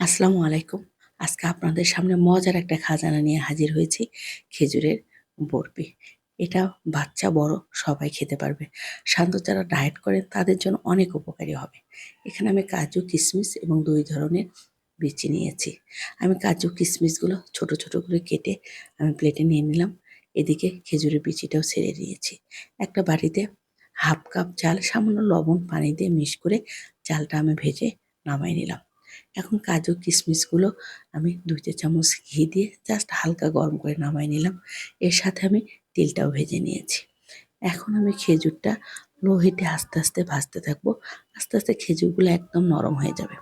আসসালামু আলাইকুম। আজকে আপনাদের সামনে মজার একটা খাজানা নিয়ে হাজির হয়েছি, খেজুরের বরফি। এটা বাচ্চা, বড়, সবাই খেতে পারবে। সাধারণত যারা ডায়েট করেন, তাদের জন্য অনেক উপকারী হবে। এখানে আমি কাজু কিশমিশ এবং দুই ধরনের বিচি নিয়েছি। আমি কাজু কিশমিশগুলো ছোট ছোট করে কেটে আমি প্লেটে নিয়ে নিলাম। এদিকে খেজুরের বিচিটাও ছেড়ে দিয়েছি। একটা বাড়িতে হাফ কাপ চাল সামান্য লবণ, পানি দিয়ে মিক্স করে চালটা আমি ভেজে নামাই নিলাম। এখন কাজু কিশমিশগুলো আমি দুই চা চামচ ঘি দিয়ে জাস্ট হালকা গরম করে নামাই নিলাম। এর সাথে আমি তিলটাও ভেজে নিয়েছি। এখন আমি খেজুরটা লো হিটে আস্তে আস্তে ভাজতে থাকব। আস্তে আস্তে খেজুরগুলো একদম নরম হয়ে যাবে।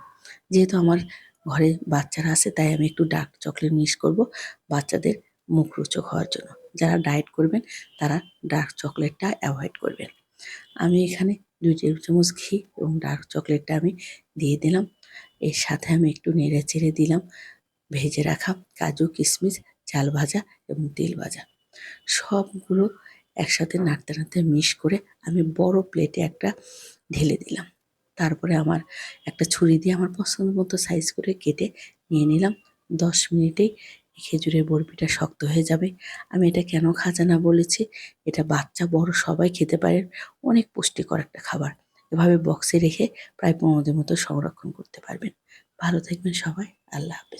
যেহেতু আমার ঘরে বাচ্চারা আছে, তাই আমি একটু ডার্ক চকলেট মিক্স করব বাচ্চাদের মুখরোচক হওয়ার জন্য। যারা ডায়েট করবেন, তারা ডার্ক চকলেটটা অ্যাভয়েড করবেন। আমি এখানে দুই টেবিল চামচ ঘি এবং ডার্ক চকলেটটা আমি দিয়ে দিলাম। এর সাথে আমি একটু নেড়ে চেড়ে দিলাম। ভেজে রাখা কাজু কিশমিশ চাল ভাজা এবং তেল ভাজা। সবগুলো একসাথে নাড়তে নাড়তে মিক্স করে আমি বড় প্লেটে একটা ঢেলে দিলাম। তারপরে আমার একটা ছুরি দিয়ে আমার পছন্দ মতো সাইজ করে কেটে নিয়ে নিলাম। দশ মিনিটেই খেজুরের বরফিটা শক্ত হয়ে যাবে। আমি এটা কেন খাজানা বলেছি? এটা বাচ্চা, বড় সবাই খেতে পারে। অনেক পুষ্টিকর একটা খাবার। এভাবে বক্সে রেখে প্রায় পনেরো দিন মতো সংরক্ষণ করতে পারবেন। ভালো থাকবেন সবাই, আল্লাহ হাফেজ।